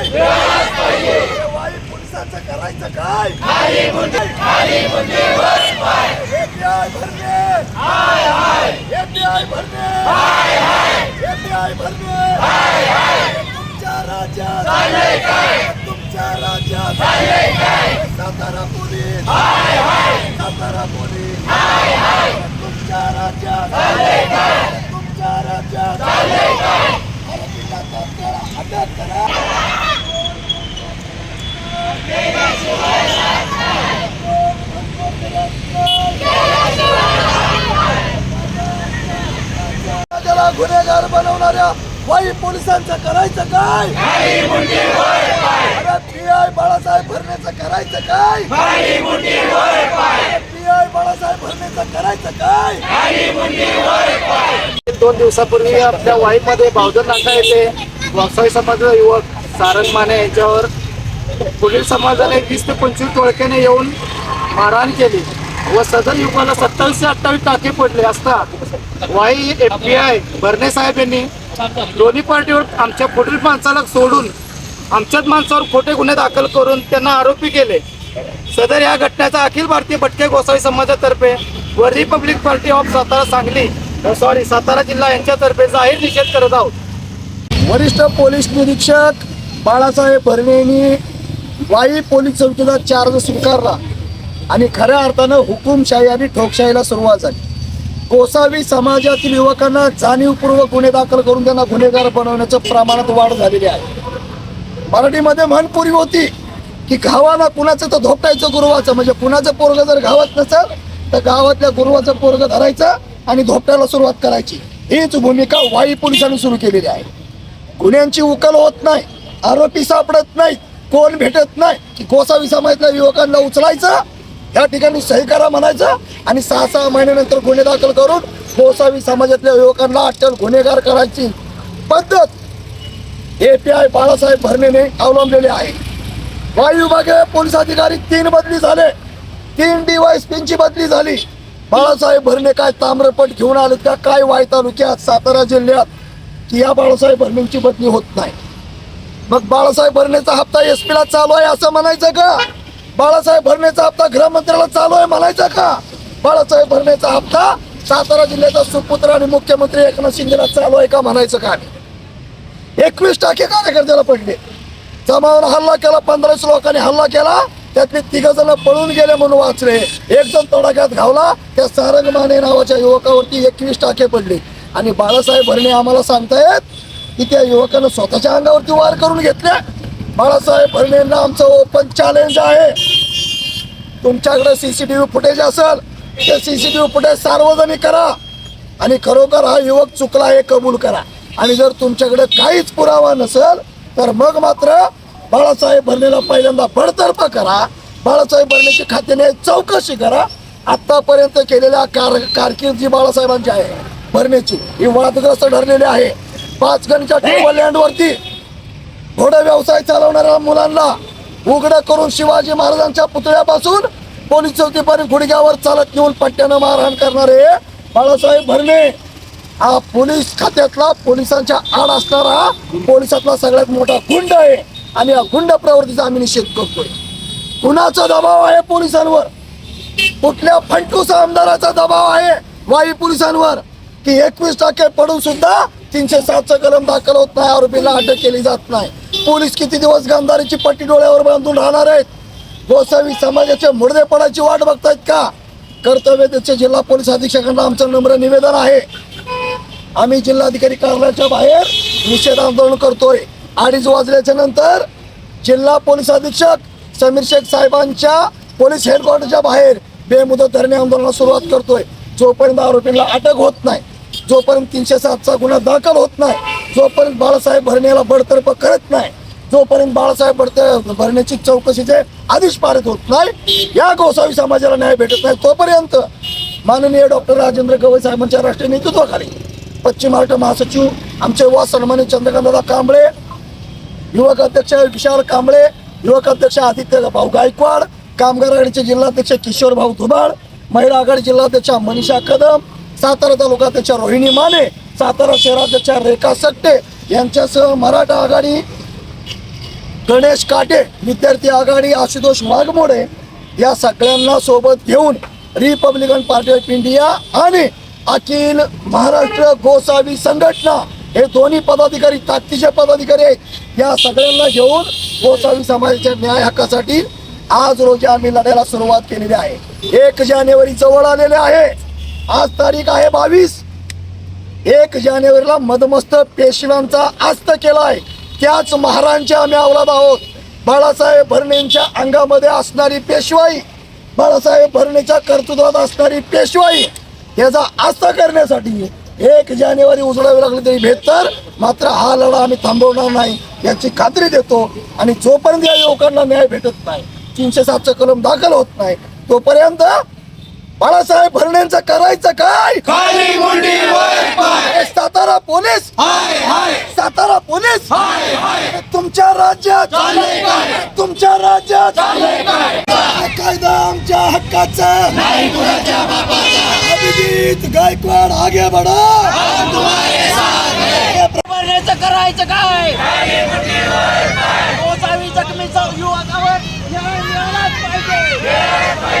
न्याय वाई पोलिसांचं करायचं काय एपीआय भरणे एपीआय भरणे एपीआय भरणे तुमच्या राज्यात तुमच्या राज्यात सातारा पोलीस सातारा पोलीस तुमच्या राज्यात तुमच्या राज्यात आरोपीला तात्काळ अटक करा राज्याला गुन्हेगार बनवणाऱ्या वाई पोलिसांचं करायचं काय? पी आय बाळासाहेब भरण्याचं करायचं काय? पी आय बाळासाहेब भरण्याचं करायचं काय? दोन दिवसापूर्वी आपल्या वाईमध्ये बावधन नाका येथे वासाई समाजाचा युवक सारंग माने यांच्यावर पुढील समाजाला वीस ते पंचवीस टोळक्याने येऊन मारहाण केली. व सदर युगाला सत्तावीस ते अठ्ठावीस टाके पडले असता वाई एफ बी आय भरणे साहेब यांनी दोन्ही पार्टीवर आमच्या पुढील माणसाला सोडून आमच्याच माणसावर खोटे गुन्हे दाखल करून त्यांना आरोपी केले. सदर या घटनेचा अखिल भारतीय भटके गोसावी समाजातर्फे व Republic party of Satara Sangli sorry Satara जिल्हा यांच्यातर्फे जाहीर निषेध करत आहोत. वरिष्ठ पोलीस निरीक्षक बाळासाहेब भरणे यांनी वाई पोलीस चौकीचा चार्ज स्वीकारला आणि खऱ्या अर्थानं हुकुमशाही आणि ठोकशाहीला सुरुवात झाली. कोसावी समाजातील युवकांना जाणीवपूर्वक गुन्हे दाखल करून त्यांना गुन्हेगार बनवण्याचं प्रमाणात वाढ झालेली आहे. मराठीमध्ये म्हणपुरी होती की गावाला कुणाचं तर धोपटायचं गुरुवाचं म्हणजे कुणाचं पोरग जर गावात नसेल तर गावातल्या गुरुवाचं पोरग धरायचं आणि धोपटायला सुरुवात करायची. हीच भूमिका वाई पोलिसांनी सुरू केलेली आहे. गुन्ह्यांची उकल होत नाही आरोपी सापडत नाहीत. कोण भेटत नाही? की गोसावी समाजातल्या युवकांना उचलायचं? या ठिकाणी सही करा म्हणायचं आणि सहा सहा महिन्यानंतर गुन्हे दाखल करून गोसावी समाजातल्या युवकांना अटल गुन्हेगार करायची पद्धत ए पी आय बाळासाहेब भरणेने अवलंबलेले आहे. वायू विभागे पोलीस अधिकारी तीन बदली झाले. तीन डीवायसपींची बदली झाली. बाळासाहेब भरणे काय ताम्रपट घेऊन आलेत का? काय वाय तालुक्यात सातारा जिल्ह्यात? की या बाळासाहेब भरणेंची बदली होत नाही? मग बाळासाहेब भरणेचा हप्ता एस ला चालू आहे असं म्हणायचं का? बाळासाहेब भरणेचा हप्ता गृहमंत्र्याला चालू आहे म्हणायचं का? बाळासाहेब भरणेचा हप्ता सातारा जिल्ह्याचा सुपुत्र आणि मुख्यमंत्री एकनाथ शिंदेला चालू आहे का म्हणायचं का? एकवीस टाके कार्यकर्त्याला पडले. जमावानं हल्ला केला पंधराशे लोकांनी हल्ला केला त्यातले तिघ जण पळून गेले म्हणून वाचले. एक जण तडाख्यात घावला त्या सारंग माने नावाच्या युवकावरती एकवीस टाके पडले. आणि बाळासाहेब भरणे आम्हाला सांगतायत की त्या युवकानं स्वतःच्या अंगावरती वार करून घेतल्या. बाळासाहेब भरणेंना आमचं ओपन चॅलेंज आहे. तुमच्याकडे सीसीटीव्ही फुटेज असेल ते सीसीटीव्ही फुटेज सार्वजनिक करा आणि खरोखर हा युवक चुकला हे कबूल करा. आणि जर तुमच्याकडे काहीच पुरावा नसेल तर मग मात्र बाळासाहेब भरणेला पहिल्यांदा बडतर्फ करा. बाळासाहेब भरणेची खात्याने चौकशी करा. आत्तापर्यंत केलेल्या कार कारकिर्दी बाळासाहेबांची आहे. भरणेची ही वादग्रस्त ठरलेली आहे. पाच गणच्या टेबल लँडवरती घोडा व्यवसाय चालवणाऱ्या मुलांना उघडं करून शिवाजी महाराजांच्या पुतळ्यापासून पोलीस चौकीपर्यंत गुडघ्यावर चालत नेऊन पट्ट्यानं मारहाण करणारे बाळासाहेब भरणे. हा पोलीस खात्यातला पोलिसांच्या आड असणारा पोलिसातला सगळ्यात मोठा गुंड आहे. आणि या गुंड प्रवृत्तीचा आम्ही निषेध करतोय. कुणाचा दबाव आहे पोलिसांवर? कुठल्या फंटूस आमदाराचा दबाव आहे वाई पोलिसांवर? की एकवीस टक्के पडून सुद्धा तीनशे सातचा कलम दाखल होत नाही. आरोपीला अटक केली जात नाही. पोलीस किती दिवस गांधारीची पट्टी डोळ्यावर बांधून राहणार आहेत? गोसावी समाजाच्या मुर्देपणाची वाट बघतायत का? कर्तव्य त्याचे जिल्हा पोलीस अधीक्षकांना आमचं नम्र निवेदन आहे. आम्ही जिल्हाधिकारी कार्यालयाच्या बाहेर निषेध आंदोलन करतोय. अडीच वाजल्याच्या नंतर जिल्हा पोलीस अधीक्षक समीर शेख साहेबांच्या पोलीस हेडक्वार्टरच्या बाहेर बेमुदत धरणे आंदोलनाला सुरुवात करतोय. जोपर्यंत आरोपींना अटक होत नाही जोपर्यंत तीनशे सातचा गुन्हा दाखल होत नाही जोपर्यंत बाळासाहेब भरणेला बडतर्फ करत नाही जोपर्यंत बाळासाहेब बडत भरण्याची चौकशीचे आदेश पारित होत नाही या गोसावी समाजाला न्याय भेटत नाही तोपर्यंत माननीय डॉक्टर राजेंद्र गवई साहेबांच्या राष्ट्रीय नेतृत्वाखाली पश्चिम महाराष्ट्र महासचिव आमचे वा सन्मानित चंद्रकांतदादा कांबळे युवक अध्यक्ष विशाल कांबळे युवक अध्यक्ष आदित्य भाऊ गायकवाड कामगार आघाडीचे जिल्हाध्यक्ष किशोर भाऊ धुबाळ महिला आघाडी जिल्हाध्यक्षा मनीषा कदम सातारा तालुका त्याच्या रोहिणी माने सातारा शहराध्यक्ष रेखा सट्टे यांच्यासह मराठा आघाडी गणेश काटे विद्यार्थी आघाडी आशुतोष वाघमोडे या सगळ्यांना सोबत घेऊन रिपब्लिकन पार्टी ऑफ इंडिया आणि अखिल महाराष्ट्र गोसावी संघटना हे दोन्ही पदाधिकारी ताकदीचे पदाधिकारी आहेत. या सगळ्यांना घेऊन गोसावी समाजाच्या न्याय हक्कासाठी आज रोजी आम्ही लढायला सुरुवात केलेली आहे. एक जानेवारी जवळ आलेले आहे. आज तारीख आहे बावीस. एक जानेवारीला मदमस्त पेशव्यांचा आस्त केलाय. त्याच महारांच्या आम्ही अवलाद आहोत. बाळासाहेब भरणेंच्या अंगामध्ये असणारी पेशवाई बाळासाहेब भरणेच्या कर्तृत्वात असणारी पेशवाई याचा आस्त करण्यासाठी एक जानेवारी उजळावी लागली तरी बेहतर मात्र हा लढा आम्ही थांबवणार नाही याची खात्री देतो. आणि जोपर्यंत या युवकांना न्याय भेटत नाही तीनशे सातचं कलम दाखल होत नाही तोपर्यंत बाळासाहेब भरणेंचं करायचं काय? खाली मुंडी वर पाय. हे सातारा पोलीस? हाय हाय. सातारा पोलीस? हाय हाय. हे तुमच्या राज्यात चाललंय काय? तुमच्या राज्यात चाललंय काय? हा कायदा आमच्या हक्काचा. नाही कुणाच्या बापाचा. अभिजित गायकवाड आगे बढा. हम तुम्हारे साथ हैं. भरण्याचं करायचं काय? गोसावी जखमीचा युवकावर न्याय मिळालाच पाहिजे.